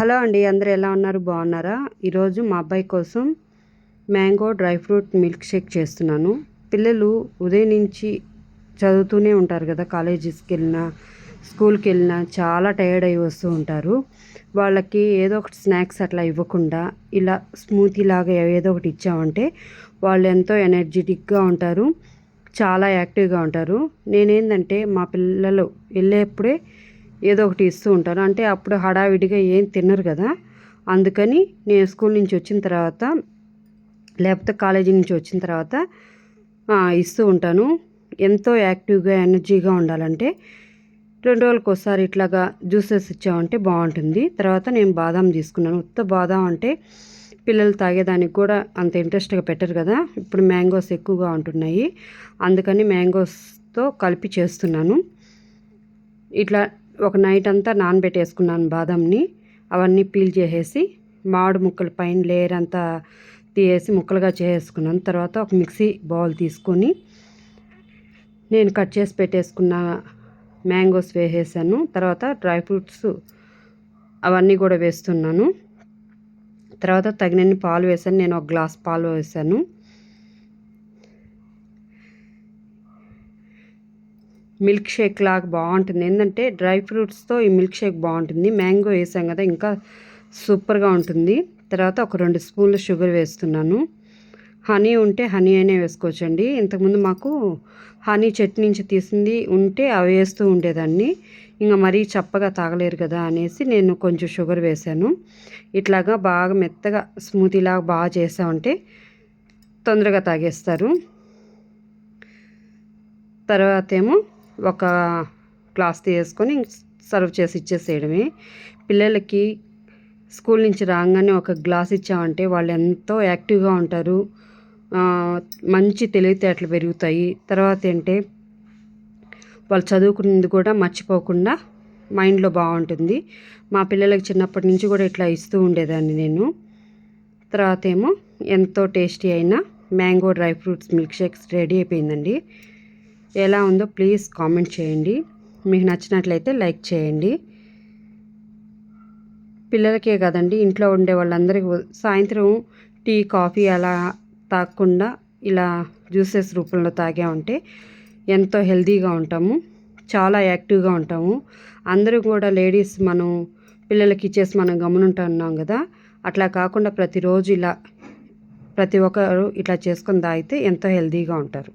Hello అండి అందరూ ఎలా ఉన్నారు? బాగున్నారా? ఈరోజు మా అబ్బాయి కోసం mango dry fruit milk shake చేస్తున్నాను. పిల్లలు ఉదయం నుంచి చదువుతూనే ఉంటారు కదా కాలేజెస్కి వెళ్ళినా స్కూల్కి వెళ్ళినా చాలా టైర్డ్ అయి వస్తూ ఉంటారు. వాళ్ళకి ఏదో ఒకటి స్నాక్స్ అట్లా ఇవ్వకుండా ఇలా స్మూతీ లాగా ఏదో ఒకటి ఇచ్చామంటే వాళ్ళు ఎంతో ఎనర్జెటిక్గా ఉంటారు చాలా యాక్టివ్గా ఉంటారు. నేనేంటంటే మా పిల్లలు వెళ్ళేప్పుడే ఏదో ఒకటి ఇస్తూ ఉంటాను అంటే అప్పుడు హడావిడిగా ఏం తినరు కదా. అందుకని నేను స్కూల్ నుంచి వచ్చిన తర్వాత లేకపోతే కాలేజీ నుంచి వచ్చిన తర్వాత ఇస్తూ ఉంటాను. ఎంతో యాక్టివ్గా ఎనర్జీగా ఉండాలంటే రెండు రోజులకు ఒకసారి ఇట్లాగా జ్యూసెస్ ఇచ్చామంటే బాగుంటుంది. తర్వాత నేను బాదాం తీసుకున్నాను. ఉత్త బాదాం అంటే పిల్లలు తాగేదానికి కూడా అంత ఇంట్రెస్ట్గా పెట్టరు కదా. ఇప్పుడు మ్యాంగోస్ ఎక్కువగా ఉంటున్నాయి. అందుకని మ్యాంగోస్తో కలిపి చేస్తున్నాను. ఇట్లా ఒక నైట్ అంతా నానబెట్టేసుకున్నాను బాదంని. అవన్నీ పీల్ చేసేసి మామిడి ముక్కలు పైన లేయర్ అంతా తీసేసి ముక్కలుగా చేసుకున్నాను తర్వాత ఒక మిక్సీ బౌల్ తీసుకొని నేను కట్ చేసి పెట్టేసుకున్న మ్యాంగోస్ వేసేసాను. తర్వాత డ్రై ఫ్రూట్స్ అవన్నీ కూడా వేస్తున్నాను. తర్వాత తగినన్ని పాలు వేసాను. నేను ఒక గ్లాస్ పాలు వేసాను. మిల్క్ షేక్ లాగా బాగుంటుంది. ఏంటంటే డ్రై ఫ్రూట్స్తో ఈ మిల్క్ షేక్ బాగుంటుంది. మ్యాంగో వేసాం కదా ఇంకా సూపర్గా ఉంటుంది. తర్వాత ఒక రెండు స్పూన్లు షుగర్ వేస్తున్నాను. హనీ ఉంటే హనీ అయినా వేసుకోవచ్చండి. ఇంతకుముందు మాకు హనీ చట్నీ నుంచి తీసింది ఉంటే అవి వేస్తూ ఉండేదాన్ని. ఇంకా మరీ చప్పగా తాగలేరు కదా అనేసి నేను కొంచెం షుగర్ వేశాను ఇట్లాగా బాగా మెత్తగా స్మూతీలాగా బాగా చేసామంటే తొందరగా తాగేస్తారు. తర్వాత ఏమో ఒక క్లాస్ తీసుకొని సర్వ్ చేసి ఇచ్చేసేయడమే. పిల్లలకి స్కూల్ నుంచి రాగానే ఒక గ్లాస్ ఇచ్చామంటే వాళ్ళు ఎంతో యాక్టివ్గా ఉంటారు. మంచి తెలివితేటలు పెరుగుతాయి. తర్వాత ఏంటంటే వాళ్ళు చదువుకున్నది కూడా మర్చిపోకుండా మైండ్లో బాగుంటుంది. మా పిల్లలకి చిన్నప్పటి నుంచి కూడా ఇట్లా ఇస్తూ ఉండేదాన్ని నేను. తర్వాత ఏమో ఎంతో టేస్టీ అయిన mango dry fruits milkshakes ready అయిపోయిందండి. ఎలా ఉందో ప్లీజ్ కామెంట్ చేయండి. మీకు నచ్చినట్లయితే లైక్ చేయండి. పిల్లలకే కదండి ఇంట్లో ఉండే వాళ్ళందరికీ సాయంత్రం టీ కాఫీ అలా తాగకుండా ఇలా జ్యూసెస్ రూపంలో తాగామంటే ఎంతో హెల్తీగా ఉంటాము చాలా యాక్టివ్గా ఉంటాము. అందరూ కూడా లేడీస్ మనం పిల్లలకి ఇచ్చేసి మనం గమనుంటున్నాం కదా అట్లా కాకుండా ప్రతిరోజు ఇలా ప్రతి ఒక్కరు ఇట్లా చేసుకొని తాగితే ఎంతో హెల్తీగా ఉంటారు.